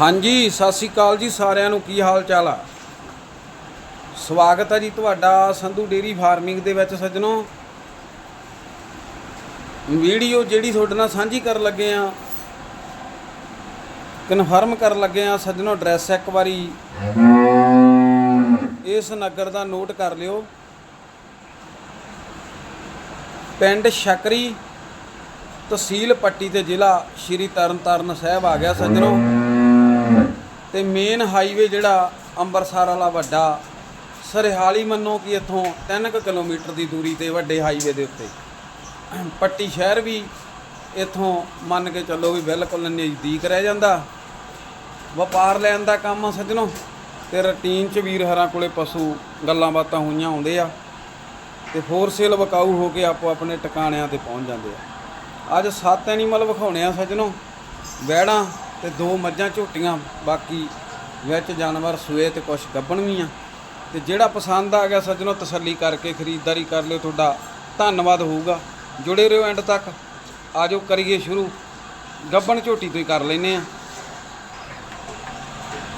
ਹਾਂਜੀ, ਸਤਿ ਸ੍ਰੀ ਅਕਾਲ ਜੀ ਸਾਰਿਆਂ ਨੂੰ, ਕੀ ਹਾਲ ਚਾਲ ਆ? ਸਵਾਗਤ ਹੈ ਜੀ ਤੁਹਾਡਾ ਸੰਧੂ ਡੇਰੀ ਫਾਰਮਿੰਗ ਦੇ ਵਿੱਚ ਸੱਜਣੋ। ਵੀਡੀਓ ਜਿਹੜੀ ਤੁਹਾਡੇ ਨਾਲ ਸਾਂਝੀ ਕਰਨ ਲੱਗੇ ਆ ਕਨਫਰਮ ਕਰਨ ਲੱਗੇ ਆ ਸੱਜਣੋ ਐਡਰੈਸ ਇੱਕ ਵਾਰੀ। ਇਸ ਨਗਰ ਦਾ ਨੋਟ ਕਰ ਲਿਓ। ਪਿੰਡ ਸ਼ਕਰੀ, ਤਹਿਸੀਲ ਪੱਟੀ ਤੇ ਜ਼ਿਲ੍ਹਾ ਸ਼੍ਰੀ ਤਰਨਤਾਰਨ ਸਾਹਿਬ ਆ ਗਿਆ ਸੱਜਣੋ। ਤੇ ਮੇਨ ਹਾਈਵੇ ਜਿਹੜਾ ਅੰਮ੍ਰਿਤਸਰ ਵਾਲਾ ਵੱਡਾ, ਸਰਹਾਲੀ ਮੰਨੋ ਕਿ ਇੱਥੋਂ 3 ਕਿਲੋਮੀਟਰ ਦੀ ਦੂਰੀ ਤੇ ਵੱਡੇ ਹਾਈਵੇ ਦੇ ਉੱਤੇ। ਪੱਟੀ ਸ਼ਹਿਰ ਵੀ ਇੱਥੋਂ ਮੰਨ ਕੇ ਚੱਲੋ ਵੀ ਬਿਲਕੁਲ ਨਜ਼ਦੀਕ ਰਹਿ ਜਾਂਦਾ। ਵਪਾਰ ਲੈਣ ਦਾ ਕੰਮ ਆ ਸੱਜਣੋ, ਤੇ ਰੂਟੀਨ ਚ ਵੀਰ ਹਰਾਂ ਕੋਲੇ ਪਸ਼ੂ ਗੱਲਾਂ ਬਾਤਾਂ ਹੋਈਆਂ ਆਉਂਦੇ ਆ, ਤੇ ਫੋਰ ਸੇਲ ਵਕਾਊ ਹੋ ਕੇ ਆਪੋ ਆਪਣੇ ਟਿਕਾਣਿਆਂ ਤੇ ਪਹੁੰਚ ਜਾਂਦੇ ਆ। ਅੱਜ ਸੱਤ ਐਨੀਮਲ ਵਿਖਾਉਣੇ ਆ ਸੱਜਣੋ ਵੈੜਾਂ ਤੇ ਦੋ ਮੱਝਾਂ ਝੋਟੀਆਂ ਬਾਕੀ ਵਿੱਚ ਜਾਨਵਰ ਸੂਏ ਤੇ ਕੁਝ ਗੱਬਣ ਵੀ ਆ। ਤੇ ਜਿਹੜਾ ਪਸੰਦ ਆ ਗਿਆ ਸੱਜਣੋ ਤਸੱਲੀ ਕਰਕੇ ਖਰੀਦਦਾਰੀ ਕਰ ਲਿਓ ਤੁਹਾਡਾ ਧੰਨਵਾਦ ਹੋਊਗਾ। ਜੁੜੇ ਰਹੋ ਐਂਡ ਤੱਕ। ਆਜੋ ਕਰੀਏ ਸ਼ੁਰੂ। ਗੱਬਣ ਝੋਟੀ ਤੋਂ ਹੀ ਕਰ ਲੈਨੇ ਆ।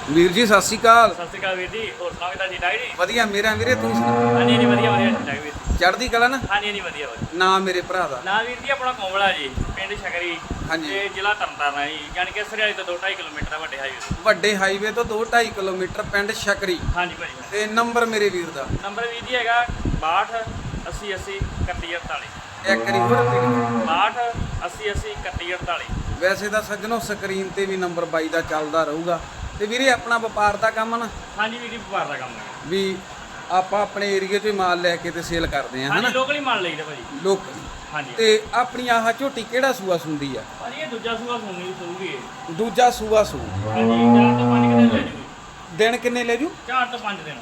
ਵੀਰ ਜੀ ਸਤਿ ਸ਼੍ਰੀ ਅਕਾਲ। ਸਤਿ ਸ਼੍ਰੀ ਅਕਾਲ ਵੀਰ ਜੀ। ਹੋਰ ਸੁਣਾਓ ਕਿਦਾਂ ਜੀ ਡਾਈ ਜੀ ਵਧੀਆ ਮੇਰਾ ਵੀਰੇ ਤੂੰ ਸੁਣਾ ਹਾਂਜੀ ਹਾਂਜੀ ਵਧੀਆ ਵਧੀਆ ਠੀਕ ਠਾਕ ਵੀਰ ਚੜ੍ਹਦੀ ਕਲਾ ਨਾ? ਹਾਂਜੀ ਹਾਂਜੀ ਵਧੀਆ ਵਧੀਆ। ਨਾ ਮੇਰੇ ਭਰਾ ਦਾ। ਨਾ ਵੀਰ ਜੀ ਆਪਣਾ ਕੋਮਲਾ ਜੀ ਪਿੰਡ ਸ਼ਕਰੀ ਹਾਂਜੀ। ਤੇ ਜ਼ਿਲ੍ਹਾ ਤਰਨਤਾਰਨ ਹੈ ਜੀ। ਯਾਨੀ ਕਿ ਸਰਿਆਲੀ ਤੋਂ 2.5 ਕਿਲੋਮੀਟਰ ਦਾ ਵੱਡੇ ਹਾਈਵੇ ਤੋਂ। ਵੱਡੇ ਹਾਈਵੇ ਤੋਂ 2.5 ਕਿਲੋਮੀਟਰ ਪਿੰਡ ਸ਼ਕਰੀ ਹਾਂਜੀ ਭਾਜੀ ਤੇ ਨੰਬਰ ਮੇਰੇ ਵੀਰ ਦਾ। ਨੰਬਰ ਵੀਰ ਜੀ ਹੈਗਾ 62 80 80 3148 ਇੱਕ ਵਾਰੀ ਹੋਰ repeat 62 80 80 3148 ਵੈਸੇ ਤਾਂ ਸੱਜਣੋ ਸਕਰੀਨ ਤੇ ਵੀ ਨੰਬਰ 22 ਦਾ ਚੱਲਦਾ ਰਹੂਗਾ। ਤੇ ਵੀਰੇ ਆਪਣਾ ਵਪਾਰ ਦਾ ਕੰਮ ਨਾ? ਹਾਂਜੀ ਵੀਰ ਜੀ ਵਪਾਰ ਦਾ ਕੰਮ ਹੈ ਵੀ ਆਪਾਂ ਆਪਣੇ ਏਰੀਏ 'ਚੋਂ ਹੀ ਮਾਲ ਲੈ ਕੇ ਤੇ ਸੇਲ ਕਰਦੇ ਆ ਹਾਂਜੀ ਹਨਾ? ਲੋਕਲ ਮੰਨ ਲਈਦਾ ਭਾਜੀ। ਲੋਕ ਹਾਂਜੀ। ਤੇ ਆਪਣੀ ਆਹ ਝੋਟੀ ਕਿਹੜਾ ਸੂਆ ਸੁੰਦੀ ਆ? ਭਾਜੀ ਇਹ ਦੂਜਾ ਸੂਆ ਸੁਣਨੀ ਸੁਣੂਗੀ ਇਹ। ਦੂਜਾ ਸੂਆ ਸੂ। ਹਾਂਜੀ 4 ਤੋਂ 5 ਦਿਨ ਲੈ ਜੂਗੀ। ਦਿਨ ਕਿੰਨੇ ਲੈ ਜੂ? 4 ਤੋਂ 5 ਦਿਨ।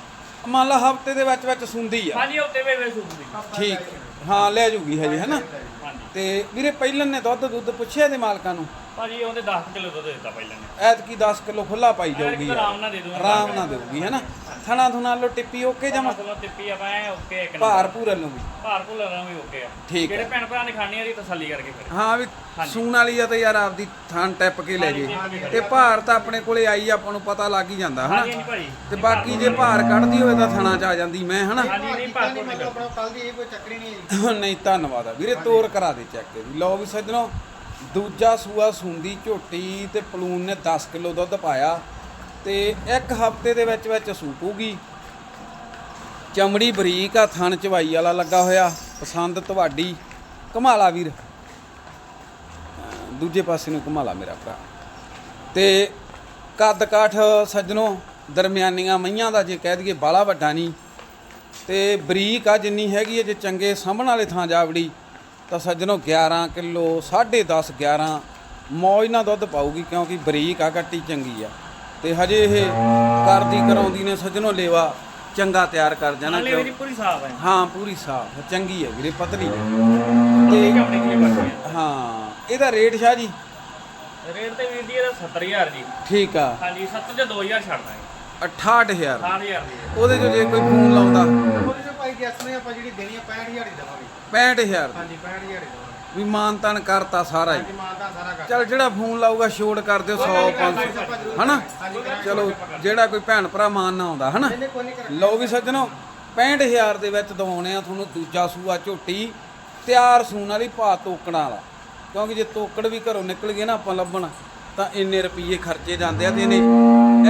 ਮੰਨ ਲਾ ਹਫ਼ਤੇ ਦੇ ਵਿੱਚ ਵਿੱਚ ਸੁੰਦੀ ਆ। ਹਾਂਜੀ ਉੱਤੇ ਵੇ ਵੇ ਸੁਣੂਗੀ ਠੀਕ। ਹਾਂ ਲੈ ਜੂਗੀ ਹਜੇ ਹਨਾ? ਹਾਂਜੀ। ਤੇ ਵੀਰੇ ਪਹਿਲਾਂ ਨੇ ਦੁੱਧ ਦੁੱਧ ਪੁੱਛਿਆ ਦੇ ਮਾਲਕਾਂ ਨੂੰ? ਭਾਜੀ ਉਹਦੇ 10 ਕਿਲੋ ਦੁੱਧ ਦਿੱਤਾ ਪਹਿਲਾਂ ਨੇ। ਐਤਕੀ 10 ਕਿਲੋ ਖੁੱਲਾ ਪਾਈ ਜਾਊਗੀ ਤਾਂ ਆਰਾਮ ਨਾਲ ਦੇ ਦੂੰਗਾ। ਆਰਾਮ ਨਾਲ ਦੇਊਗੀ ਹੈਨਾ ਥਣਾ ਥੁਣਾ ਲੋ ਟਿੱਪੀ ਓਕੇ ਜਮਾ? ਚਲੋ ਟਿੱਪੀ ਆਪਾਂ ਐ ਓਕੇ ਇੱਕ ਭਾਰ ਭੂਰ ਨੂੰ ਵੀ। ਭਾਰ ਭੁੱਲ ਰਾਂ ਵੀ ਓਕੇ ਆ। ਠੀਕ ਜਿਹੜੇ। ਭੈਣ ਭਰਾ ਨੇ ਖਾਣੀ ਆ ਦੀ ਤਸੱਲੀ ਕਰਕੇ ਫਿਰ। ਹਾਂ ਵੀ। ਸੂਣ ਵਾਲੀ ਆ ਤੇ ਯਾਰ ਆਪਦੀ ਥਾਂ ਟੱਪ ਕੇ ਲੈ ਜੇ। ਤੇ ਭਾਰ ਤਾਂ ਆਪਣੇ ਕੋਲੇ ਆਈ ਆ, ਆਪਾਂ ਨੂੰ ਪਤਾ ਲੱਗ ਹੀ ਜਾਂਦਾ ਹਾਂਜੀ ਹਨਾ? ਹਾਂਜੀ ਭਾਜੀ। ਤੇ ਬਾਕੀ ਜੇ ਭਾਰ ਕੱਢਦੀ ਹੋਵੇ ਤਾਂ ਥਣਾ ਚ ਆ ਜਾਂਦੀ ਮੈਂ ਹਨਾ? ਹਾਂਜੀ ਨਹੀਂ ਭਾਰ ਭੁੱਲ ਨਹੀਂ ਆਪਣਾ ਕੱਲ ਦੀ ਇਹ ਕੋਈ ਚੱਕਰੀ ਨਹੀਂ ਹੈ ਜੀ। ਨਹੀਂ ਧੰਨਵਾਦ ਆ ਵੀਰੇ ਤੋਰ ਕਰਾ ਦੇ ਚੈੱਕ ਦੀ ਲਓ ਵੀ ਸੱਜਣੋ ਦੂਜਾ ਸੂਆ ਸੁੰਦੀ ਝੋਟੀ ਤੇ ਪਲੂਨ ਨੇ 10 ਕਿਲੋ ਦੁੱਧ ਪਾਇਆ ਤੇ ਇੱਕ ਹਫ਼ਤੇ ਦੇ ਵਿੱਚ ਵਿੱਚ ਸੂਪੂਗੀ ਚਮੜੀ ਬਰੀਕ ਆ, ਥਣ ਚਵਾਈ ਵਾਲਾ ਲੱਗਾ ਹੋਇਆ। ਪਸੰਦ ਤੁਹਾਡੀ। ਕਮਾਲਾ ਵੀਰ। ਦੂਜੇ ਪਾਸੇ ਨੂੰ ਕਮਾਲਾ ਮੇਰਾ ਭਰਾ। ਤੇ ਕੱਦ ਕਾਠ ਸੱਜਣੋ, ਦਰਮਿਆਨੀਆਂ ਮਈਆਂ ਦਾ ਜੇ ਕਹਿ ਦਈਏ ਬਾਲਾ ਵੱਡਾ ਨਹੀਂ ਤੇ ਬਰੀਕ ਆ ਜਿੰਨੀ ਹੈਗੀ ਹੈ ਜੇ ਚੰਗੇ ਸਾਂਭਣ ਵਾਲੇ ਥਾਂ ਜਾਵੜੀ ਤਾਂ ਸੱਜਣੋ 11 ਕਿਲੋ 10.5 11 ਮੌਜ ਨਾਲ ਦੁੱਧ ਪਾਊਗੀ ਕਿਉਂਕਿ ਬਰੀਕ ਆ ਕੱਟੀ ਚੰਗੀ ਆ। ਤੇ ਹਜੇ ਇਹ ਕਰਦੀ ਕਰਾਉਂਦੀ ਨੇ ਸੱਜਣੋ ਲੇਵਾ ਚੰਗਾ ਤਿਆਰ ਕਰ ਜਾਣਾ ਨਾਲੇ ਵੀਰੀ ਪੂਰੀ ਸਾਫ਼ ਹੈ ਹਾਂ ਪੂਰੀ ਸਾਫ਼ ਚੰਗੀ ਹੈ ਵੀਰੇ ਪਤਲੀ ਹੈ ਤੇ ਹਾਂ ਇਹਦਾ ਰੇਟ ਸ਼ਾਹ ਜੀ? ਰੇਟ ਤੇ ਵੀਰ ਜੀ ਇਹਦਾ 70000 ਜੀ। ਠੀਕ ਆ। ਹਾਂਜੀ 7 ਤੇ 2000 ਛੱਡਦਾ ਹੈ 68000 8000 ਦੀ। ਹੈ। ਉਹਦੇ ਚੋਂ ਜੇ ਕੋਈ ਫੋਨ ਲਾਉਂਦਾ। ਭਾਈ ਗੈਸ ਨੇ ਆਪਾਂ ਜਿਹੜੀ ਦੇਣੀ ਆ 65000 ਦੀ ਦੇਵਾਂਗੇ। 65000 ਹਾਂਜੀ 65000 ਦੀ ਦੇਵਾਂਗੇ। ਵੀ ਮਾਨਤਨ ਕਰਤਾ ਸਾਰਾ ਹੀ। ਹਾਂਜੀ ਮਾਨਤਾ ਸਾਰਾ ਕਰ ਚਲ ਜਿਹੜਾ ਫੋਨ ਲਾਊਗਾ ਛੋੜ ਕਰ ਦਿਓ 100 500 ਹਨਾ? ਹਾਂਜੀ ਕਰਾਂਗੇ ਚਲੋ ਜਿਹੜਾ ਕੋਈ ਭੈਣ ਭਰਾ ਮਾਨ ਨਾ ਆਉਂਦਾ ਹਨਾ? ਇਹਨੇ ਕੋਈ ਨਹੀਂ ਲਓ ਵੀ ਸੱਜਣੋ 65000 ਦੇ ਵਿੱਚ ਦਵਾਉਣੇ ਆ ਤੁਹਾਨੂੰ ਦੂਜਾ ਸੂਆ ਝੋਟੀ ਤਿਆਰ ਸੂਣ ਵਾਲੀ ਭਾ ਤੋਕੜਾਂ ਵਾਲਾ। ਕਿਉਂਕਿ ਜੇ ਤੋਕੜ ਵੀ ਘਰੋਂ ਨਿਕਲ ਗਏ ਨਾ ਆਪਾਂ ਲੱਭਣ ਤਾਂ ਇੰਨੇ ਰੁਪਏ ਖਰਚੇ ਜਾਂਦੇ ਆ ਤੇ ਇਹਨੇ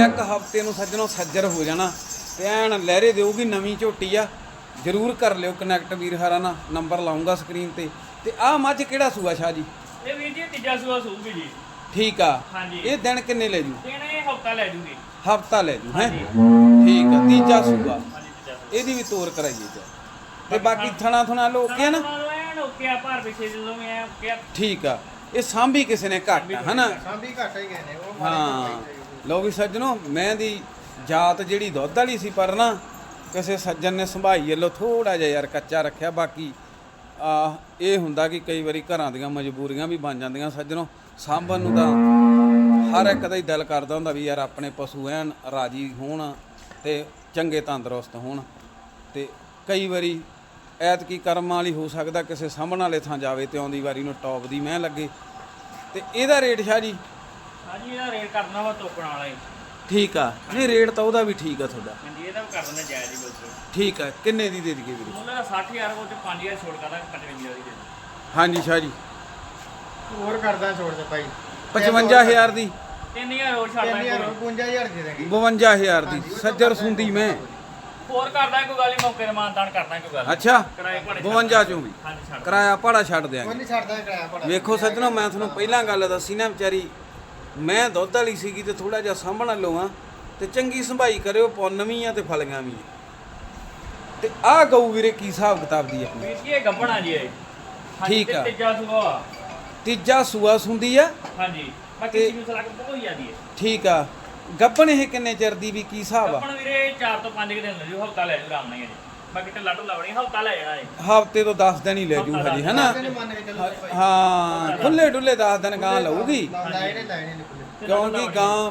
ਇੱਕ ਹਫ਼ਤੇ ਨੂੰ ਸੱਜਣੋ ਸੱਜਰ ਹੋ ਜਾਣਾ। ਤੇ ਐਨ ਲਹਿਰੇ ਦੇਊਗੀ ਨਵੀਂ ਝੋਟੀ ਆ। ਜਰੂਰ ਕਰ ਲਿਓ ਕਨੈਕਟ ਵੀਰ ਹਰਾ ਨਾਲ ਨੰਬਰ ਲਾਉਂਗਾ ਸਕਰੀਨ ਤੇ। ਤੇ ਆਹ ਮੱਝ ਕਿਹੜਾ ਸੂਆ ਸ਼ਾਹ ਜੀ? ਇਹ ਵੀਰ ਜੀ ਤੀਜਾ ਸੂਆ ਸੂਗੀ ਜੀ। ਠੀਕ ਆ। ਹਾਂਜੀ। ਇਹ ਦਿਨ ਕਿੰਨੇ ਲੈ ਜੂ? ਦਿਨ ਇਹ ਹਫਤਾ ਲੈ ਜੂਗੀ। ਹਫਤਾ ਲੈ ਜੂ ਹੈ। ਠੀਕ ਆ ਤੀਜਾ ਸੂਆ। ਹਾਂਜੀ ਤੀਜਾ ਇਹਦੀ ਵੀ ਤੋਰ ਕਰਾਈਏ ਜੀ ਤੇ ਬਾਕੀ ਥਣਾ ਥਣਾ ਲੋਕ ਆ ਨਾ? ਨਾ ਐਨ ਓਕੇ ਆ ਭਾਰ ਪਿੱਛੇ ਜਦੋਂ ਮੈਂ ਐ ਓਕੇ ਆ ਠੀਕ ਆ। ਇਹ ਸਾਂਭੀ ਕਿਸੇ ਨੇ ਘੱਟ ਆ, ਹਨਾ? ਸਾਂਭੀ ਘੱਟ ਹੀ ਗਏ ਨੇ ਉਹ ਮਾਰੇ ਹਾਂ। ਲੋ ਵੀ ਸੱਜਣੋ ਮੈਂ ਦੀ ਜਾਤ ਜਿਹੜੀ ਦੁੱਧ ਵਾਲੀ ਸੀ ਪਰ ਨਾ ਕਿਸੇ ਸੱਜਣ ਨੇ ਸੰਭਾਈ ਵੱਲੋਂ ਥੋੜਾ ਜਿਹਾ ਯਾਰ ਕੱਚਾ ਰੱਖਿਆ, ਬਾਕੀ, ਆ, ਇਹ ਹੁੰਦਾ ਕਿ ਕਈ ਵਾਰੀ ਘਰਾਂ ਦੀਆਂ ਮਜਬੂਰੀਆਂ ਵੀ ਬਣ ਜਾਂਦੀਆਂ ਸੱਜਣੋ। ਸਾਂਭਣ ਨੂੰ ਤਾਂ ਹਰ ਇੱਕ ਦਾ ਹੀ ਦਿਲ ਕਰਦਾ ਹੁੰਦਾ ਵੀ ਯਾਰ ਆਪਣੇ ਪਸ਼ੂ ਐਨ ਰਾਜੀ ਹੋਣ ਤੇ ਚੰਗੇ ਤੰਦਰੁਸਤ ਹੋਣ। ਤੇ ਕਈ ਵਾਰੀ ਐਤਕੀ ਕਰਮ ਵਾਲੀ ਹੋ ਸਕਦਾ ਕਿਸੇ ਸਾਂਭਣ ਵਾਲੇ ਥਾਂ ਜਾਵੇ ਤੇ ਆਉਂਦੀ ਵਾਰੀ ਨੂੰ ਟੌਪ ਦੀ ਮੈਂ ਲੱਗੇ। ਤੇ ਇਹਦਾ ਰੇਟ ਸ਼ਾਹ ਜੀ? ਹਾਂਜੀ, ਇਹਦਾ ਰੇਟ ਕਰਨਾ ਵਾ ਤੋਕਣ ਵਾਲਾ ਹੀ। ਠੀਕ ਆ। ਨਹੀਂ ਰੇਟ ਤਾਂ ਉਹਦਾ ਵੀ ਠੀਕ ਆ ਤੁਹਾਡਾ। ਹਾਂਜੀ ਇਹਦਾ ਵੀ ਕਰ ਦਿੰਦੇ ਜਾਇਜ਼ ਹੀ ਬਿਲਕੁਲ ਠੀਕ ਆ। ਕਿੰਨੇ ਦੀ ਦੇ ਦਈਏ ਵੀਰੇ? ਮੁੱਲ ਦਾ 60000 ਉਹ ਚ 5000 ਛੋੜ ਕਰਦਾ 55 ਦੀ ਦੇ ਹਾਂਜੀ ਸ਼ਾਹ ਜੀ। ਹੋਰ ਕਰਦਾ ਛੋੜ ਦੇ ਭਾਈ। 55000 ਦੀ? 3000 ਹੋਰ ਛੱਡ ਦਾਂਗੇ 3000 55000 ਦੇ ਦੇਗੇ 52000 ਦੀ। ਸੱਜਰ ਸੁੰਦੀ ਮੈਂ। ਹੋਰ ਕਰਦਾ ਕੋਈ ਗੱਲ ਨਹੀਂ ਮੌਕੇ ਤੇ ਮਾਨਦਾਨ ਕਰਦਾ ਕੋਈ ਗੱਲ ਨੀ। ਅੱਛਾ ਕਿਰਾਏ ਭਾੜੇ 52 ਚੋਂ ਵੀ। ਹਾਂਜੀ ਛੱਡ ਕਿਰਾਇਆ ਭਾੜਾ ਛੱਡ ਕੋਈ ਦਿਆਂਗੇ ਨਹੀਂ ਛੱਡਦਾ ਕਿਰਾਇਆ ਪੜਾ ਵੇਖੋ ਸੱਜਣੋ ਮੈਂ ਤੁਹਾਨੂੰ ਪਹਿਲਾਂ ਗੱਲ ਦੱਸੀ ਨਾ ਵਿਚਾਰੀ ਮੈਂ ਦੁੱਧ ਵਾਲੀ ਸੀਗੀ ਤੇ ਥੋੜਾ ਜਿਹਾ ਸਾਂਭਣ ਲਵਾਂ ਤੇ ਚੰਗੀ ਸੰਭਾਈ ਕਰਿਓ ਪੁੰਨ ਵੀ ਆ ਤੇ ਫਲੀਆਂ ਵੀ ਆ। ਤੇ ਆਹ ਗਊ ਵੀਰੇ ਕੀ ਹਿਸਾਬ ਕਿਤਾਬ ਦੀ ਆਪਣੀ? ਵੀਰ ਜੀ ਇਹ ਗੱਬਣਾ ਜੀ ਇਹ। ਹਾਂਜੀ, ਠੀਕ ਤੇ ਆ। ਤੀਜਾ ਸੁਭਾ ਤੀਜਾ ਸੂਆ ਸੁੰਦੀ ਆ। ਹਾਂਜੀ ਬਾਕੀ ਤੇ- ਚੀਜ਼ ਸਲਾਕ ਬਹੁਤ ਜ਼ਿਆਦੀ ਹੈ। ਠੀਕ ਆ। ਗੱਬਣ ਇਹ ਕਿੰਨੇ ਚਿਰ ਦੀ ਵੀ ਕੀ ਹਿਸਾਬ ਆ? ਗੱਬਣ ਵੀਰੇ 4 ਤੋਂ 5 ਦਿਨ ਲੈ ਜੂ ਹਫਤਾ ਲੈ ਜੂ ਆਰਾਮ ਨਾਲ ਜੀ। ਬਾਕੀ ਤੇ ਲੱਡੂ ਲਾਉਣੀ ਹਫਤਾ ਲੈ ਜਾਣਾ ਇਹ ਹਫ਼ਤੇ ਤੋਂ 10 ਦਿਨ ਹੀ ਲੈ ਜੂ ਹਜੇ ਹਨਾ? ਹਾਂ ਖੁੱਲੇ ਡੁੱਲੇ 10 ਦਿਨ ਗਾਂ ਲਊਗੀ। ਨਿਕਲੇ ਕਿਉਂਕਿ ਗਾਂ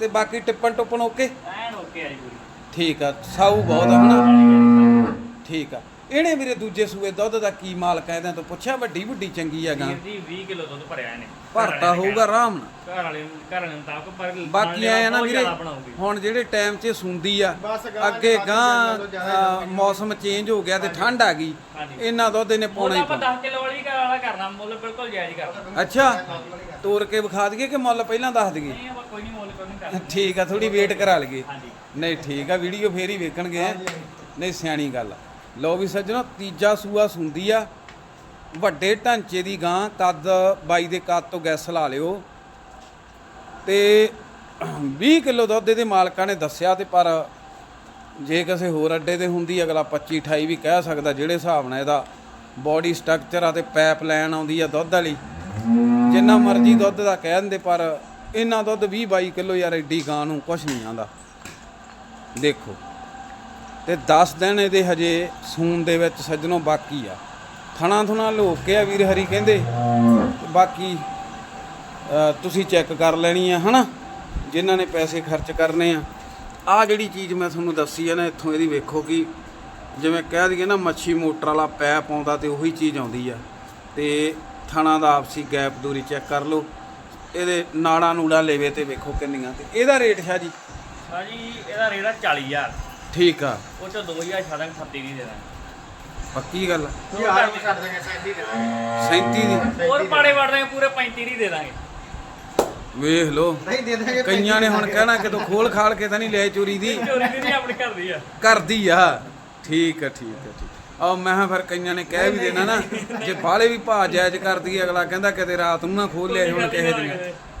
ਤੇ ਬਾਕੀ ਟਿੱਪਣ ਟੁੱਪਣ ਓਕੇ? ਐਨ ਓਕੇ ਆ ਜੀ ਪੂਰੀ। ਠੀਕ ਆ ਸਾਊ ਬਹੁਤ ਆ ਹਨਾ? ਠੀਕ ਆ। ਇਹਨੇ ਵੀਰੇ ਦੂਜੇ ਸੂਏ ਦੁੱਧ ਦਾ ਕੀ ਮਾਲ ਕਹਿੰਦੇ ਤੋਂ ਪੁੱਛਿਆ ਵੱਡੀ ਵੱਡੀ ਚੰਗੀ ਆ ਗਾਂ। ਵੀਰ ਜੀ 20 ਕਿਲੋ ਦੁੱਧ ਭਰਿਆ ਇਹਨੇ। ਭਰਤਾ ਹੋਊਗਾ ਆਰਾਮ ਨਾਲ। ਘਰ ਵਾਲੇ ਘਰ ਵਾਲੇ ਮੁਤਾਬਕ ਪਰ ਬਾਕੀ ਆਏ ਆ ਨਾ ਵੀਰੇ। ਹੁਣ ਜਿਹੜੇ ਟਾਈਮ 'ਚ ਸੁੰਦੀ ਆ ਅੱਗੇ ਗਾਂ ਮੌਸਮ ਚੇਂਜ ਹੋ ਗਿਆ ਤੇ ਠੰਡ ਆ ਗਈ। ਇਹਨਾਂ ਦੁੱਧ ਇਹਨੇ ਪਾਉਣਾ ਹੀ ਆਪਾਂ ਪਾਉਣਾ। 10 ਕਿਲੋ ਵਾਲੀ ਘਰ ਵਾਲਾ ਕਰਨਾ ਮੁੱਲ ਬਿਲਕੁਲ ਜਾਇਜ਼ ਕਰਨਾ। ਅੱਛਾ ਤੋਰ ਕੇ ਵਿਖਾ ਦਈਏ ਕਿ ਮੁੱਲ ਪਹਿਲਾਂ ਦੱਸ ਦਈਏ? ਨਹੀਂ ਆਪਾਂ ਕੋਈ ਨਹੀਂ ਮੁੱਲ ਕੋਈ ਨਹੀਂ ਕਰਨਾ। ਠੀਕ ਆ ਥੋੜੀ ਵੇਟ ਕਰਾ ਲਈਏ। ਨਹੀਂ ਠੀਕ ਆ ਵੀਡੀਓ ਫੇਰ ਹੀ ਵੇਖਣਗੇ। ਹੈਂ। ਨਹੀਂ ਸਿਆਣੀ ਗੱਲ ਆ। ਲਓ ਵੀ ਸੱਜਣੋ, ਤੀਜਾ ਸੂਆ ਸੁੰਦੀ ਆ। ਵੱਡੇ ਢਾਂਚੇ ਦੀ ਗਾਂ ਕੱਦ ਬਾਈ ਦੇ ਕੱਦ ਤੋਂ ਗੈਸ ਲਾ ਲਿਓ। ਤੇ 20 ਕਿਲੋ ਦੁੱਧ ਇਹਦੇ ਮਾਲਕਾਂ ਨੇ ਦੱਸਿਆ ਤੇ ਪਰ ਜੇ ਕਿਸੇ ਹੋਰ ਅੱਡੇ ਤੇ ਹੁੰਦੀ, ਅਗਲਾ 25 28 ਵੀ ਕਹਿ ਸਕਦਾ, ਜਿਹੜੇ ਹਿਸਾਬ ਨਾਲ ਇਹਦਾ ਬਾਡੀ ਸਟਰਕਚਰ ਆ ਤੇ ਪਾਈਪ ਲਾਈਨ ਆਉਂਦੀ ਆ ਦੁੱਧ ਵਾਲੀ। ਜਿੰਨਾ ਮਰਜ਼ੀ ਦੁੱਧ ਦਾ ਕਹਿ ਦਿੰਦੇ, ਪਰ ਇੰਨਾ ਦੁੱਧ 20 22 ਕਿਲੋ ਯਾਰ ਐਡੀ ਗਾਂ ਨੂੰ ਕੁਝ ਨਹੀਂ ਆਂਦਾ ਦੇਖੋ। ਤੇ 10 ਦਿਨ ਇਹਦੇ ਹਜੇ ਸੂਨ ਦੇ ਵਿੱਚ ਸੱਜਣੋਂ ਬਾਕੀ ਆ। ਥਣਾ ਥੁਣਾ ਲੋਕ ਕੇ ਆ ਵੀਰ ਹਰੀ ਕਹਿੰਦੇ, ਬਾਕੀ ਤੁਸੀਂ ਚੈੱਕ ਕਰ ਲੈਣੀ ਆ, ਹਨਾ? ਜਿਨ੍ਹਾਂ ਨੇ ਪੈਸੇ ਖਰਚ ਕਰਨੇ ਆ। ਆ ਜਿਹੜੀ ਚੀਜ਼ ਮੈਂ ਤੁਹਾਨੂੰ ਦੱਸੀ ਆ ਨਾ, ਇੱਥੋਂ ਇਹਦੀ ਵੇਖੋ ਕਿ ਜਿਵੇਂ ਕਹਿ ਦਈਏ ਨਾ, ਮੱਛੀ ਮੋਟਰ ਵਾਲਾ ਪੈਪ ਆਉਂਦਾ ਤੇ ਉਹੀ ਚੀਜ਼ ਆਉਂਦੀ ਆ। ਤੇ ਥਣਾ ਦਾ ਆਪਸੀ ਗੈਪ ਦੂਰੀ ਚੈੱਕ ਕਰ ਲਓ। ਇਹਦੇ ਨਾੜਾ ਨੂੜਾ ਲੇਵੇ ਤੇ ਵੇਖੋ ਕਿੰਨੀਆਂ ਤੇ ਇਹਦਾ ਰੇਟ ਸ਼ਾਹ ਜੀ? ਹਾਂਜੀ, ਇਹਦਾ ਰੇਟ ਆ 40000 ਠੀਕ ਆ। ਉਹ ਚੋਂ 2000 ਛਾਦਾਂ 37 ਦੀ ਦੇ ਦਾਂ ਪੱਕੀ ਗੱਲ ਆ। ਯਾਰ ਵੀ ਛੱਡ ਦੇਗੇ ਸੈਂਡੀ ਦੇ ਦਾਂਗੇ। 37 ਦੀ। ਹੋਰ ਪਾੜੇ ਵੜ ਦਾਂਗੇ ਪੂਰੇ 35 ਦੀ ਦੇ ਦਾਂਗੇ। ਵੇਖ ਲਓ। ਨਹੀਂ ਦੇ ਦੇਗੇ ਕਈਆਂ ਨੇ ਹੁਣ ਕਹਿਣਾ ਕਿ ਤੂੰ ਖੋਲ ਖਾਲ ਕੇ ਤਾਂ ਨਹੀਂ ਲੈ ਚੋਰੀ ਦੀ। ਚੋਰੀ ਦੀ ਨਹੀਂ ਆਪਣੀ ਘਰ ਦੀ ਆ। ਕਰਦੀ ਆ। ਠੀਕ ਆ ਠੀਕ ਆ ਠੀਕ ਆ। ਮੈਂ ਕਿਹਾ ਫਿਰ ਕਈਆਂ ਨੇ ਕਹਿ ਵੀ ਦੇਣਾ ਨਾ ਜੇ ਬਾਲੇ ਵੀ ਭਾ ਜਾਇਜ਼ ਕਰਦੀ ਅਗਲਾ ਕਹਿੰਦਾ ਕਿਤੇ ਰਾਤ ਨੂੰ ਨਾ ਖੋਲ ਲਿਆ ਹੁਣ ਕਿਸੇ ਦੀਆਂ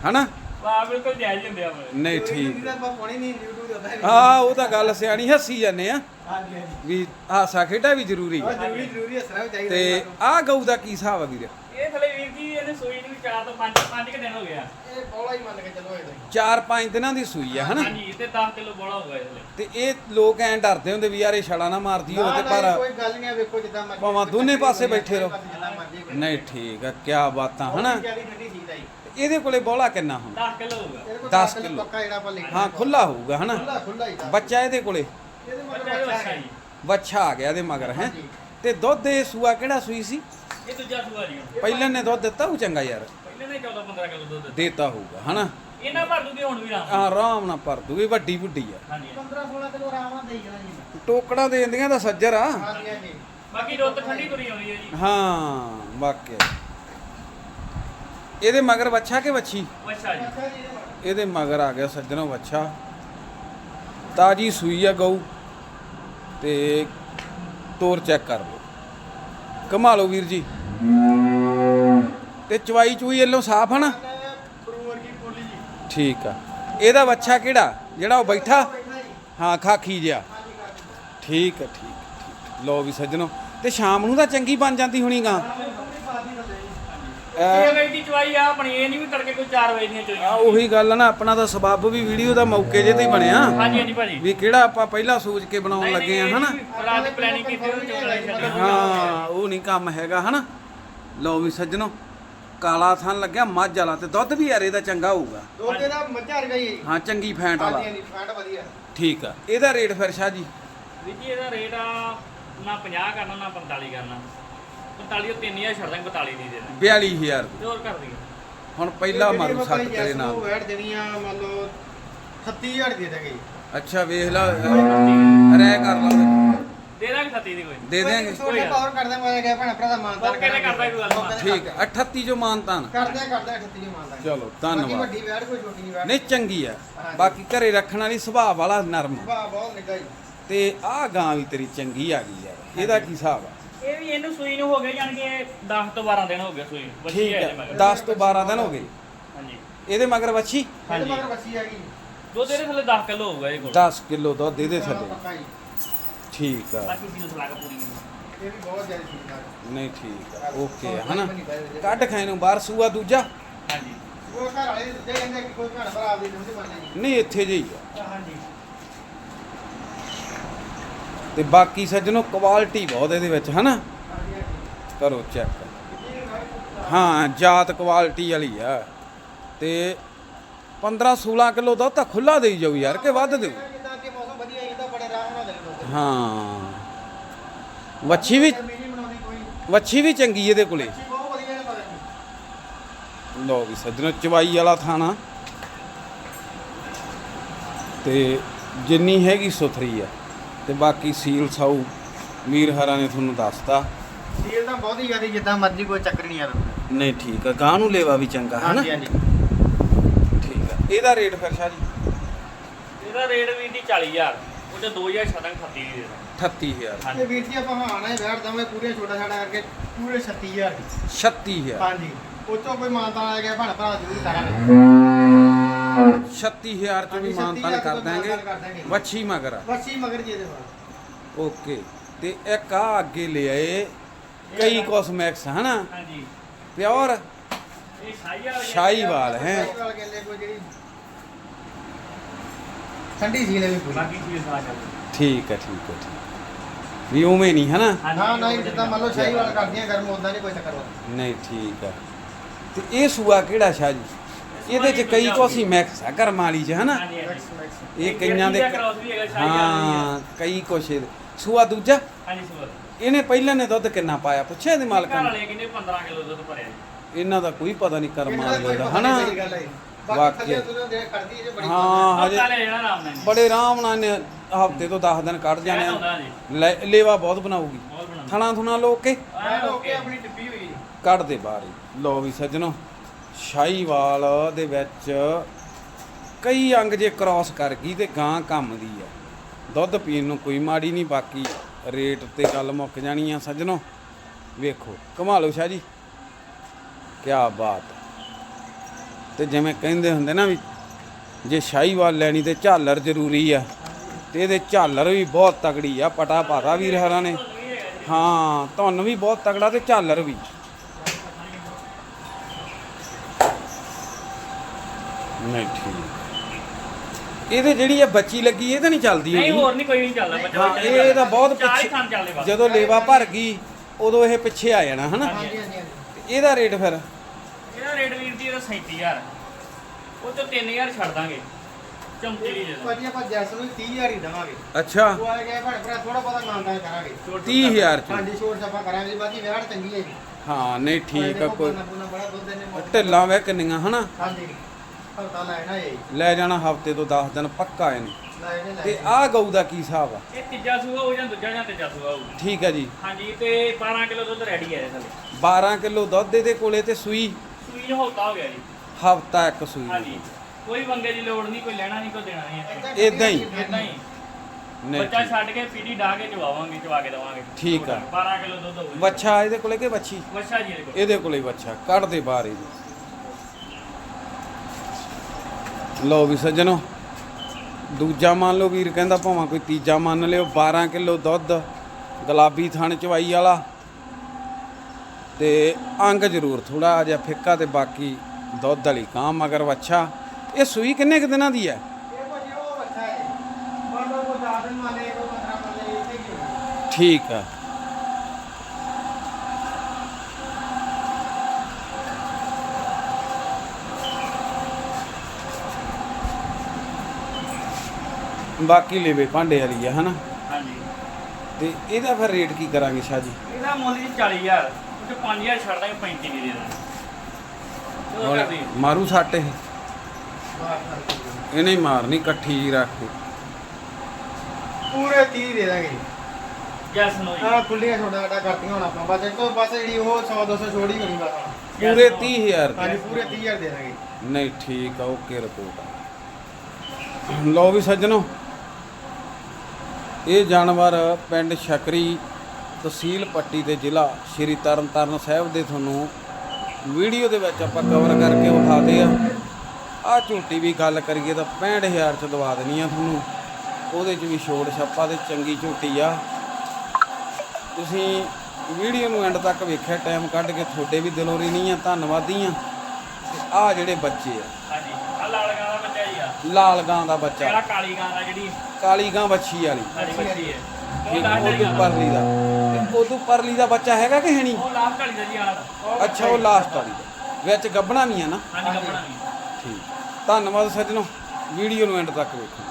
ਹਨਾ? ਵਾਹ ਬਿਲਕੁਲ ਜਾਇਜ਼ ਹੀ ਹੁੰਦੇ ਆ ਆਪਣੇ ਨਹੀਂ ਠੀਕ। ਇਹਦਾ ਆਪਾਂ ਪਾਣੀ ਨਹੀਂ YouTube ਦਾ ਹੈ ਆ ਉਹ ਤਾਂ ਗੱਲ ਸਿਆਣੀ ਹੱਸੀ ਜਾਂਦੇ ਆ। ਹਾਂਜੀ ਹਾਂਜੀ। ਵੀ ਹਾਸਾ ਖੇਡਾ ਵੀ ਜ਼ਰੂਰੀ ਉਹ ਆ ਜ਼ਰੂਰੀ ਜ਼ਰੂਰੀ ਹੱਸਣਾ ਵੀ ਚਾਹੀਦਾ ਤੇ ਆ ਗਊ ਦਾ ਕੀ ਹਿਸਾਬ ਆ ਵੀਰ? ਇਹ ਥਲੇ ਵੀਰ ਜੀ ਇਹਨੇ ਸੂਈ ਨੂੰ 4 ਤੋਂ 5 5 ਕਿ ਦਿਨ ਹੋ ਗਿਆ। ਇਹ ਬੋਲਾ ਹੀ ਮੰਨ ਕੇ ਚੱਲੋ ਇਹਦਾ। 4-5 ਦਿਨਾਂ ਦੀ ਸੂਈ ਆ ਹਨਾ? ਹਾਂਜੀ ਤੇ 10 ਕਿਲੋ ਬੋਲਾ ਹੋਊਗਾ ਇਹਦੇ ਤੇ ਇਹ ਲੋਕ ਐਂ ਡਰਦੇ ਹੁੰਦੇ ਵੀ ਯਾਰ ਇਹ ਛੜਾ ਨਾ ਮਾਰਦੀ ਹੋਵੇ ਤੇ ਪਰ ਕੋਈ ਗੱਲ ਨਹੀਂ ਆ ਵੇਖੋ ਜਿੱਦਾਂ ਮਰਜ਼ੀ ਭਾਵੇਂ ਦੋਨੇ ਪਾਸੇ ਬੈਠੇ ਰਹੋ। ਨਹੀਂ ਠੀਕ ਆ ਕੀ ਬਾਤਾਂ ਹਨਾ? ਠੰਡੀ ਚੀਜ਼ ਇਹਦੇ ਕੋਲੇ ਬੋਲਾ ਕਿੰਨਾ ਹੁਣ? 10 ਕਿਲੋ ਹੋਊਗਾ। ਇਹਦੇ ਕੋਲ 10 ਦਸ ਕਿੱਲੋ। ਪੱਕਾ ਜਿਹੜਾ ਆਪਾਂ ਲਿਖਣਾ ਹਾਂ ਖੁੱਲਾ ਹੋਊਗਾ ਹਨਾ? ਖੁੱਲਾ ਖੁੱਲਾ ਹੀ ਤਾਂ ਬੱਚਾ ਇਹਦੇ ਕੋਲੇ? ਇਹਦੇ ਮਗਰ ਬੱਚਾ ਇਹ ਬੱਚਾ ਅੱਛਾ ਹੈ। ਜੀ ਬੱਚਾ ਆ ਗਿਆ ਇਹਦੇ ਮਗਰ ਹੈ। ਤੇ ਦੁੱਧ ਇਹ ਸੂਆ ਕਿਹੜਾ ਸੂਈ ਸੀ? ਇਹ ਦੂਜਾ ਸੂਆ ਜੀ। ਪਹਿਲਾਂ ਨੇ ਦੁੱਧ ਦਿੱਤਾ ਉਹ ਚੰਗਾ ਯਾਰ? ਪਹਿਲੇ ਨੇ 14 15 ਕਿਲੋ ਦੁੱਧ ਦਿੱਤਾ। ਹੋਊਗਾ ਹਨਾ? ਇਹਨਾਂ ਭਰ ਦੂਗੇ ਹੁਣ ਵੀ ਨਾ ਆ ਆਰਾਮ ਨਾਲ ਭਰ ਦੂਗੀ ਵੱਡੀ ਵੱਡੀ ਆ। ਹਾਂਜੀ। 15 16 ਕਿਲੋ ਆਰਾਮ ਨਾਲ ਦੇਈ ਜਾਣਾ ਜੀ ਟੋਕੜਾ ਦੇ ਦਿੰਦੀਆਂ ਤਾਂ ਸੱਜਰ ਆ। ਹਾਂਜੀ ਹਾਂਜੀ। ਬਾਕੀ ਰੁੱਤ ਠੰਡੀ ਤੁਰੀ ਆਉਂਦੀ ਹੈ ਜੀ। ਹਾਂ ਵਾਕਿਆ। ਇਹਦੇ ਮਗਰ ਬੱਚਾ ਕਿ ਵੱਛੀ? ਅੱਛਾ ਜੀ। ਇਹਦੇ ਮਗਰ। ਆ ਗਿਆ ਸੱਜਣੋਂ ਬੱਚਾ ਤਾਜੀ ਸੂਈ ਆ ਗਊ। ਤੇ ਤੋਰ ਚੈੱਕ ਕਰ ਲਓ। ਕਮਾ ਲਓ ਵੀਰ ਜੀ। ਤੇ ਚਵਾਈ ਚੂਈ ਵੱਲੋਂ ਸਾਫ਼ ਹਨ ਠੀਕ ਆ। ਇਹਦਾ ਬੱਚਾ ਕਿਹੜਾ? ਜਿਹੜਾ ਉਹ ਬੈਠਾ? ਹਾਂ ਖਾਖੀ ਕਰ ਠੀਕ ਆ ਠੀਕ ਠੀਕ। ਲਓ ਵੀ ਸੱਜਣੋ। ਤੇ ਸ਼ਾਮ ਨੂੰ ਤਾਂ ਚੰਗੀ ਬਣ ਜਾਂਦੀ ਹੋਣੀ ਗਾਂ। ਇਹ ਵੇਖ ਦੀ ਚਵਾਈ ਆ ਆਪਣੀ ਇਹ ਨਹੀਂ ਵੀ ਤੜਕੇ ਕੋਈ 4 ਵਜੇ ਦੀਆਂ ਆ ਚੋਈਆਂ ਉਹੀ ਗੱਲ ਆ ਨਾ ਆਪਣਾ ਤਾਂ ਸਬੱਬ ਵੀ ਵੀਡੀਓ ਦਾ ਮੌਕੇ ਜੇ ਤੇ ਹੀ ਬਣਿਆ। ਹਾਂਜੀ ਹਾਂਜੀ ਭਾਜੀ। ਵੀ ਕਿਹੜਾ ਆਪਾਂ ਪਹਿਲਾਂ ਸੋਚ ਕੇ ਬਣਾਉਣ ਲੱਗੇ ਆ ਹਨਾ? ਰਾਤ ਦੀ ਪਲੈਨਿੰਗ ਕੀਤੀ ਉਹ ਚੋਣ ਛੱਡੀ ਹਾਂ ਉਹ ਨਹੀਂ ਕੰਮ ਹੈਗਾ ਹਨਾ? ਲਓ ਵੀ ਸੱਜਣੋ ਕਾਲਾ ਥਣ ਲੱਗਿਆ ਮੱਝ ਵਾਲਾ ਤੇ ਦੁੱਧ ਵੀ ਯਾਰ ਇਹਦਾ ਚੰਗਾ ਹੋਊਗਾ। ਦੁੱਧ ਇਹਦਾ ਮੱਝਾ ਵਰਗਾ ਹੀ ਹੈ। ਜੀ। ਹਾਂ ਚੰਗੀ ਫੈਂਟ ਵਾਲਾ। ਹਾਂਜੀ ਹਾਂਜੀ ਫੈਂਟ ਵਧੀਆ। ਠੀਕ ਆ ਇਹਦਾ ਰੇਟ ਫਿਰ ਸ਼ਾਹ ਜੀ? ਵੀਰ ਜੀ ਇਹਦਾ ਰੇਟ ਆ ਨਾ 50 ਕਰਨਾ ਨਾ 45 ਕਰਨਾ। 45 ਉਹ 3000 ਛੱਡ ਦਾਂਗੇ 42 ਦੀ ਦੇ ਦਾਂਗੇ। 42000 ਤੇ ਹੋਰ ਕਰ ਦਈਏ। ਹੁਣ ਪਹਿਲਾ ਇਹ ਜਿਹੜੀ ਮਾਰੂ ਆਪਾਂ ਸੱਟ ਤੇਰੇ ਜੈਸ ਨੂੰ ਨਾਲ। ਵੈਟ ਦੇਣੀ ਆ ਮੰਨ ਲਓ 36000 ਦੇ ਦਾਂਗੇ। ਅੱਛਾ ਵੇਖ ਲਾ ਰਹਿ ਕਰ ਲਾ। ਦੇ ਦਾਂਗੇ 37 ਦੀ ਕੋਈ। ਦੇ ਦਿਆਂਗੇ ਥੋੜਾ ਪਾਵਰ ਕਰ ਦਾਂਗੇ ਮੈਂ ਕਿਹਾ ਭੈਣਾ ਭਰਾ ਦਾ ਮਾਨਤਾਨ ਮੌਕੇ ਤੇ ਕਰਦਾ ਕੋਈ ਗੱਲ ਨਹੀਂ। ਠੀਕ ਹੈ 38 ਜੋ ਮਾਨਤਾਨ ਕਰਦੇ ਆ, ਕਰਦੇ ਆ, 38 ਜੀ ਮਾਨਤਾਨ ਚਲੋ, ਧੰਨਵਾਦ। ਬਾਕੀ ਵੱਡੀ ਵੈਟ ਕੋਈ ਛੋਟੀ ਨਹੀਂ ਵੈਟ। ਨਹੀਂ ਚੰਗੀ ਆ। ਬਾਕੀ ਘਰੇ ਰੱਖਣ ਵਾਲੀ ਸੁਭਾਅ ਵਾਲਾ ਨਰਮ ਵਾਹ ਬਹੁਤ ਨਿੱਘਾ ਜੀ। ਤੇ ਆਹ ਗਾਂ ਵੀ ਤੇਰੀ ਚੰਗੀ ਆ ਗਈ ਯਾਰ। ਇਹਦਾ ਕੀ ਹਿਸਾਬ ਆ? ਇਹ ਵੀ ਇਹਨੂੰ ਸੂਈ ਨੂੰ ਹੋ ਗਏ ਜਾਣ ਕੇ 10 ਤੋਂ 12 ਦਿਨ ਹੋ ਗਏ ਸੂਈ ਨੂੰ। ਬੱਚੀ ਠੀਕ ਹੈ ਹੈ ਇਹਦੇ ਮਗਰ। 10 ਤੋਂ 12 ਦਿਨ ਹੋ ਗਏ। ਹਾਂਜੀ। ਇਹਦੇ ਮਗਰ ਵੱਛੀ? ਹਾਂਜੀ। ਮਗਰ ਬੱਚੀ ਹੈਗੀ। ਦੁੱਧ ਇਹਦੇ ਥੱਲੇ 10 ਕਿਲੋ ਹੋਊਗਾ ਇਹ ਕੋਲ। 10 ਕਿਲੋ ਦੁੱਧ ਇਹਦੇ ਥੱਲੇ। ਪੱਕਾ ਜੀ। ਠੀਕ ਆ। ਬਾਕੀ ਚੀਜ਼ ਸਲਾਹ ਪੂਰੀ ਨਹੀਂ ਇਹ ਵੀ ਬਹੁਤ ਜ਼ਿਆਦਾ ਆ। ਨਹੀਂ ਠੀਕ ਆ। ਓਕੇ ਆ ਹਨਾ? ਕੱਢ ਖਾਏ ਨੂੰ ਬਾਹਰ ਸੂਆ ਦੂਜਾ? ਹਾਂਜੀ। ਉਹ ਘਰ ਵਾਲੇ ਦੇ ਕਹਿੰਦੇ ਕਿ ਕੋਈ ਭੈਣ ਭਰਾ ਆਪਦੀ ਦੁੱਧ ਮੰਨੇ ਨਹੀਂ ਇੱਥੇ ਜਿਹੀ ਆ। ਹਾਂਜੀ। ਤੇ ਬਾਕੀ ਸੱਜਣੋ ਕੁਆਲਿਟੀ ਬਹੁਤ ਇਹਦੇ ਵਿੱਚ, ਹਨਾ? ਹਾਂਜੀ ਕਰੋ ਚੈੱਕ ਹਾਂ, ਜਾਤ ਕੁਆਲਿਟੀ ਵਾਲੀ ਆ। ਤੇ 15 16 ਕਿਲੋ ਦੁੱਧ ਤਾਂ ਖੁੱਲਾ ਦੇਈ ਜਾਊ ਯਾਰ, ਕਿ ਵੱਧ ਦੇਊ? ਹਾਂ। ਵੱਛੀ ਵੀ ਵੱਛੀ ਵੀ ਚੰਗੀ ਇਹਦੇ ਕੋਲੇ। ਅੱਛੀ ਲੋ ਵੀ ਸੱਜਣੋ, ਚਵਾਈ ਵਾਲਾ ਥਾਣਾ। ਤੇ ਜਿੰਨੀ ਹੈਗੀ ਸੁਥਰੀ ਆ। ਤੇ ਬਾਕੀ ਸੀਲ ਸਾਊ ਮੀਰ ਹਰਾਂ ਨੇ ਤੁਹਾਨੂੰ ਦੱਸਤਾ। ਸੀਲ ਤਾਂ ਬਹੁਤ ਹੀ ਜ਼ਿਆਦਾ ਜਿੱਦਾਂ ਮਰਜ਼ੀ ਕੋਈ ਚੱਕਰ ਨਹੀਂ ਆਦਾ ਨਹੀਂ ਠੀਕ ਆ। ਗਾਂ ਨੂੰ ਲੇਵਾ ਵੀ ਚੰਗਾ ਹਨਾ? ਹਾਂਜੀ ਹਾਂਜੀ। ਠੀਕ ਆ। ਇਹਦਾ ਰੇਟ ਫਿਰ ਸ਼ਾਹ ਜੀ? ਇਹਦਾ ਰੇਟ ਵੀ ਦੀ 40000 ਉਹ ਤੇ 2000 ਛੱਡਾਂਗੇ 38 ਦੀ ਦੇ ਦਾਂਗੇ 38000 ਹਾਂਜੀ। ਇਹ ਵੀਰ ਜੀ ਆਪਾਂ ਹਾਣਾ ਹੀ ਬੈਠ ਦਵਾਂਗੇ ਪੂਰੇ ਛੋਟਾ ਛਾੜਾ ਕਰਕੇ ਪੂਰੇ 36000 ਦੀ। 36000 ਹਾਂਜੀ। ਉਹ ਤੋਂ ਕੋਈ ਮਾਨਤਾ ਆ ਗਿਆ ਭੈਣ ਭਰਾ ਜ਼ਰੂਰ ਕਰਾਂਗੇ। 36000 ਚ ਵੀ ਮਾਨਤਾਨ 36,000 ਕਰ ਤੋਂ ਦਾਂਗੇ। ਵੱਛੀ ਮਗਰ ਆ। ਬੱਚੀ ਮਗਰ ਜੀ ਇਹਦੇ ਬਾਅਦ ਓਕੇ। ਤੇ ਇੱਕ ਆ ਅੱਗੇ ਲੈ ਆਏ। ਕਈ ਕੋਸਮੈਕਸ ਹਨਾ? ਹਾਂਜੀ। ਪਿਓਰ? ਸ਼ਾਹੀਵਾਲ ਹੈ? ਠੰਡੀ ਸੀ ਲੈ ਵੀ ਬਾਕੀ ਚੀਜ਼ ਚੱਲ ਠੀਕ ਹੈ ਠੀਕ ਹੈ ਠੀਕ ਵੀ ਉਵੇਂ ਨਹੀਂ ਹਨਾ? ਨਾ ਨਾ ਜਿੱਦਾਂ ਮੰਨ ਲਓ ਸ਼ਾਹੀਵਾਲ ਕਰਦੀਆਂ ਗਰਮ ਉਦਾਂ ਨਹੀਂ ਕੋਈ ਚੱਕਰ ਨਹੀਂ ਠੀਕ ਆ। ਤੇ ਇਹ ਸੂਆ ਕਿਹੜਾ ਸ਼ਾਹ? ਜੀ ਇਹਦੇ ਚ ਕਈ ਕੋਸੀ ਮੈਕਸ ਆ ਕਰਮ ਵਾਲੀ ਚ ਹਨਾ? ਹਾਂਜੀ ਹਾਂਜੀ ਇਹ ਕਈਆਂ ਦੇ ਕ੍ਰਾਸ ਵੀ ਹੈਗਾ ਸ਼ਾਹੀਵਾਲ ਹਾਂ। ਕਈ ਕੁਛ ਇਹਦੇ। ਸੂਆ ਦੂਜਾ? ਹਾਂਜੀ ਸੁਰ ਇਹਨੇ ਪਹਿਲਾਂ ਨੇ ਦੁੱਧ ਕਿੰਨਾ ਪਾਇਆ? ਪੁੱਛਿਆ ਇਹਦੇ ਘਰ ਮਾਲਕਾਂ ਨੇ? ਵਾਲੇ ਕਹਿੰਦੇ 15 ਕਿਲੋ ਦੁੱਧ ਭਰਿਆ ਜੀ। ਇਹਨਾਂ ਦਾ ਕੋਈ ਪਤਾ ਨਹੀਂ ਕਰਮ ਇਹਨਾਂ ਵਾਲੇ ਦਾ ਹਨਾ? ਹੈ ਬਾਕੀ ਵਾਕਿਆ। ਥੱਲੇ ਤੋਂ ਦੇ ਕਰਦੀ ਜੇ ਬੜੀ ਹਾਂ ਹਜੇ ਹਫਤਾ ਲੈ ਜਾਣਾ ਆਰਾਮ ਨਾਲ ਜੀ। ਬੜੇ ਆਰਾਮ ਨਾਲ ਨੇ ਹਫ਼ਤੇ ਤੋਂ 10 ਦਿਨ ਕੱਢ ਜਾਣੇ ਆ। ਹੁੰਦਾ ਜੀ। ਲੈ- ਲੇਵਾ ਬਹੁਤ ਬਣਾਉਗੀ ਬਹੁਤ ਥਣਾ ਥੁਣਾ ਲੋਕ ਕੇ? ਮੈਂ ਓਕੇ ਆਪਣੀ ਟਿੱਪੀ ਹੋਈ ਕੱਢ ਦੇ ਬਾਹਰ ਹੀ। ਲਓ ਵੀ ਸੱਜਣੋ ਸ਼ਾਹੀਵਾਲ ਦੇ ਵਿੱਚ ਕਈ ਅੰਗ ਜੇ ਕ੍ਰਾਸ ਕਰ ਗਈ ਤੇ ਗਾਂ ਕੰਮ ਦੀ ਆ। ਦੁੱਧ ਪੀਣ ਨੂੰ ਕੋਈ ਮਾੜੀ ਨਹੀਂ, ਬਾਕੀ ਰੇਟ ਤੇ ਗੱਲ ਮੁੱਕ ਜਾਣੀ ਆ ਸੱਜਣੋ। ਵੇਖੋ ਕਮਾ ਸ਼ਾਹ ਜੀ। ਕੀ ਬਾਤ। ਹੈ। ਤੇ ਜਿਵੇਂ ਕਹਿੰਦੇ ਹੁੰਦੇ ਨਾ ਵੀ ਜੇ ਸ਼ਾਹੀਵਾਲ ਲੈਣੀ ਤੇ ਝਾਲਰ ਜ਼ਰੂਰੀ ਆ, ਤੇ ਇਹਦੇ ਝਾਲਰ ਵੀ ਬਹੁਤ ਤਗੜੀ ਆ ਪਟਾ ਪਾਤਾ ਵੀਰ ਹਰਾਂ ਨੇ। ਹਾਂ ਤੁਹਾਨੂੰ ਵੀ ਬਹੁਤ ਤਗੜਾ ਤੇ ਝਾਲਰ ਵੀ। ਨਹੀਂ ਠੀਕ। ਇਹਦੇ ਜਿਹੜੀ ਆ ਬੱਚੀ ਲੱਗੀ ਇਹ ਤਾਂ ਨਹੀਂ ਚੱਲਦੀ ਨਹੀਂ ਹੋਰ ਨਹੀਂ ਕੋਈ ਨਹੀਂ ਚੱਲਦਾ ਬੱਚਾ ਹਾਂ ਇਹ ਤਾਂ ਬਹੁਤ ਚਾਰ ਹੀ ਪਿੱਛੇ ਥਾਂ ਚੱਲਦੇ ਬਸ। ਜਦੋਂ ਲੇਵਾ ਭਰ ਗਈ ਉਦੋਂ ਇਹ ਪਿੱਛੇ ਆ ਜਾਣਾ ਹਨਾ? ਹਾਂਜੀ ਹਾਂਜੀ ਹਾਂਜੀ। ਤੇ ਇਹਦਾ ਰੇਟ ਫਿਰ? ਇਹਦਾ ਰੇਟ ਵੀਰ ਜੀ ਇਹਦਾ 37000 ਉਹ ਤੋਂ 3000 ਛੱਡ ਦਾਂਗੇ। ਚਮਚੀ ਦੀ ਦੇ ਦਾਂਗੇ ਭਾਜੀ ਆਪਾਂ ਜੈਸ ਨੂੰ 30000 ਹੀ ਦਵਾਂਗੇ। ਅੱਛਾ। ਉਹ ਆ ਗਿਆ ਭੈਣ ਭਰਾ ਥੋੜਾ ਬਹੁਤਾ ਮਾਨਦਾਨ ਕਰਾਂਗੇ। 30000 ਚ। ਹਾਂਜੀ ਛੋਟ ਛਾਪਾ ਕਰਾਂਗੇ ਬਾਕੀ ਵਿਆਹ ਚੰਗੀ ਹੈ ਜੀ। ਹਾਂ ਨਹੀਂ ਠੀਕ ਆ ਕੋਈ ਪੂਨਾ ਪੂਨਾ ਬੜਾ ਦੁੱਧ ਇਹਨੇ ਮੌਕੇ- ਢਿੱਲਾਂ ਵੇ ਕਿੰਨੀਆਂ ਹਨਾ? ਹਾਂਜੀ। ਹਫਤਾ ਲੈਣਾ ਇਹ। ਲੈ ਜਾਣਾ ਹਫ਼ਤੇ ਤੋਂ 10 ਦਿਨ ਪੱਕਾ ਇਹਨੇ ਲੈਣੇ ਲੈ ਤੇ ਆਹ ਗਊ ਦਾ ਕੀ ਹਿਸਾਬ ਆ? ਇਹ ਤੀਜਾ ਸੂਆ ਹੋ ਜਾਂ ਦੂਜਾ ਜਾਂ ਤੀਜਾ ਸੂਆ ਹੋਊ? ਠੀਕ ਆ ਜੀ। ਹਾਂਜੀ ਤੇ 12 ਕਿਲੋ ਦੁੱਧ ਰੈਡੀ ਹੈ ਇਹਦੇ ਥੱਲੇ। 12 ਕਿਲੋ ਦੁੱਧ ਇਹਦੇ ਕੋਲੇ ਤੇ ਸੂਈ? ਸੂਈ ਨੂੰ ਹੌਤਾ ਹੋ ਗਿਆ ਜੀ। ਹਫਤਾ ਇੱਕ ਸੂਈ ਹਾਂਜੀ। ਕੋਈ ਵੰਗੇ ਦੀ ਲੋੜ ਨਹੀਂ ਕੋਈ ਲੈਣਾ ਨਹੀਂ ਕੋਈ ਦੇਣਾ ਨਹੀਂ। ਏਦਾਂ ਹੀ। ਇਦਾਂ ਹੀ? ਨਹੀਂ ਬੱਚਾ। ਛੱਡ ਕੇ ਪੀੜੀ ਡਾ ਕੇ ਚਵਾਵਾਂਗੇ ਚਵਾ ਕੇ ਦਵਾਂਗੇ। ਠੀਕ ਆ। 12 ਕਿਲੋ ਦੁੱਧ ਹੋਊਗਾ ਵੱਛਾ ਇਹਦੇ ਕੋਲੇ ਕਿ ਵੱਛੀ? ਵੱਛਾ ਜੀ ਇਹਦੇ ਕੋਲ। ਇਹਦੇ ਕੋਲੇ ਵੱਛਾ ਕੱਢ ਦੇ ਬਾਹਰ ਇਹਦੀ। ਲਓ ਵੀ ਸੱਜਣੋ ਦੂਜਾ ਮੰਨ ਲਓ ਵੀਰ ਕਹਿੰਦਾ ਭਾਵੇਂ ਕੋਈ ਤੀਜਾ ਮੰਨ ਲਿਓ 12 ਕਿਲੋ ਦੁੱਧ ਗੁਲਾਬੀ ਥਣ ਚਵਾਈ ਵਾਲਾ। ਤੇ ਅੰਗ ਜ਼ਰੂਰ ਥੋੜਾ ਜਿਹਾ ਫਿੱਕਾ ਤੇ ਬਾਕੀ ਦੁੱਧ ਵਾਲੀ ਕਾਂ ਮਗਰ ਵੱਛਾ। ਇਹ ਸੂਈ ਕਿੰਨੇ ਕੁ ਦਿਨਾਂ ਦੀ ਹੈ? ਇਹ ਭਾਜੀ ਉਹ ਬੱਚਾ ਹੈ ਮੰਨ ਲਓ ਕੋਈ 10 ਦਿਨ ਵਾਲੇ ਕੋਈ 15 ਵਾਲੇ ਇੱਥੇ ਕੀ ਹੋਊ। ਠੀਕ ਆ ਬਾਕੀ ਲੇਵੇ ਭਾਂਡੇ ਵਾਲੀ ਆ ਹਨਾ? ਹਾਂਜੀ। ਤੇ ਇਹਦਾ ਫਿਰ ਰੇਟ ਕੀ ਕਰਾਂਗੇ ਸ਼ਾਹ ਜੀ? ਇਹਦਾ ਮੁੱਲ ਜੀ 40000 ਉਹ 'ਚ 5000 ਛੱਡ ਦਾਂਗੇ 35 ਦੀ ਦੇ ਦਾਂਗੇ ਮਾਰੂ ਸੱਟ ਇਹ? ਦਿਓ। ਇਹਨੇ ਮਾਰਨੀ ਇਕੱਠੀ ਰੱਖ ਕੇ। ਪੂਰੇ 30 ਦੇ ਦਾਂਗੇ ਜੈਸ ਨੋ ਜੀ। ਆ ਖੁੱਲੀਆਂ ਛੋਟਾ ਛੋਟਾ ਕਰਤੀਆਂ ਹੁਣ ਆਪਾਂ। ਬਸ ਇਹ ਤੋਂ ਬਸ ਜਿਹੜੀ ਉਹ 100 200 ਛੋੜੀ ਹੋਣੀ ਬਸ। ਪੂਰੇ 30000 ਦੇ। ਹਾਂਜੀ ਪੂਰੇ 30000 ਦੇ ਦਾਂਗੇ। ਨਹੀਂ ਠੀਕ ਆ ਓਕੇ ਰਿਪੋਰਟ ਆ। ਲਓ ਵੀ ਸੱਜਣੋ। ਇਹ ਜਾਨਵਰ ਪਿੰਡ ਸ਼ਕਰੀ ਤਹਿਸੀਲ ਪੱਟੀ ਦੇ ਜ਼ਿਲ੍ਹਾ ਸ਼੍ਰੀ ਤਰਨਤਾਰਨ ਸਾਹਿਬ ਦੇ ਤੁਹਾਨੂੰ ਵੀਡੀਓ ਦੇ ਵਿੱਚ ਆਪਾਂ ਕਵਰ ਕਰਕੇ ਵਿਖਾਦੇ ਆ। ਆ ਝੂਟੀ ਵੀ ਗੱਲ ਕਰੀਏ ਤਾਂ 65000 ਚ ਦਵਾ ਦੇਣੀ ਆ ਤੁਹਾਨੂੰ। ਉਹਦੇ ਚ ਵੀ ਛੋੜ ਛਾਪਾ ਤੇ ਚੰਗੀ ਝੂਟੀ ਆ। ਤੁਸੀਂ ਵੀਡੀਓ ਨੂੰ ਐਂਡ ਤੱਕ ਵੇਖਿਆ ਟਾਈਮ ਕੱਢ ਕੇ ਤੁਹਾਡੇ ਵੀ ਦਿਲੋਂ ਨਹੀਂ ਆ, ਧੰਨਵਾਦੀ ਆ। ਆ ਜਿਹੜੇ ਬੱਚੇ ਆ ਲਾਲ ਗਾਂ ਦਾ ਬੱਚਾ। ਜਿਹੜਾ ਕਾਲੀ ਗਾਂ ਦਾ ਜਿਹੜੀ? ਕਾਲੀ ਗਾਂ ਵੱਛੀ ਵਾਲੀ। ਸਾਡੀ ਬੱਚੀ ਹੈ। ਉਹ ਉਦੋਂ ਗਾਂ। ਪਰਲੀ ਦਾ। ਤੇ ਉਦੋਂ ਪਰਲੀ ਦਾ ਬੱਚਾ ਹੈਗਾ ਕਿ ਹੈ ਨਹੀਂ? ਉਹ ਲਾਸਟ ਵਾਲੀ ਦਾ ਜੀ ਆਹ ਅੱਛਾ ਉਹ ਲਾਸਟ ਵਾਲੀ। ਦਾ ਵਿੱਚ ਗੱਬਣਾ ਨਹੀਂ ਆ ਨਾ? ਹਾਂਜੀ ਕੱਪੜਾ ਨਹੀਂ। ਠੀਕ। ਧੰਨਵਾਦ ਸੱਜਣੋ। ਵੀਡੀਓ ਨੂੰ ਐਂਡ ਤੱਕ ਵੇਖੋ।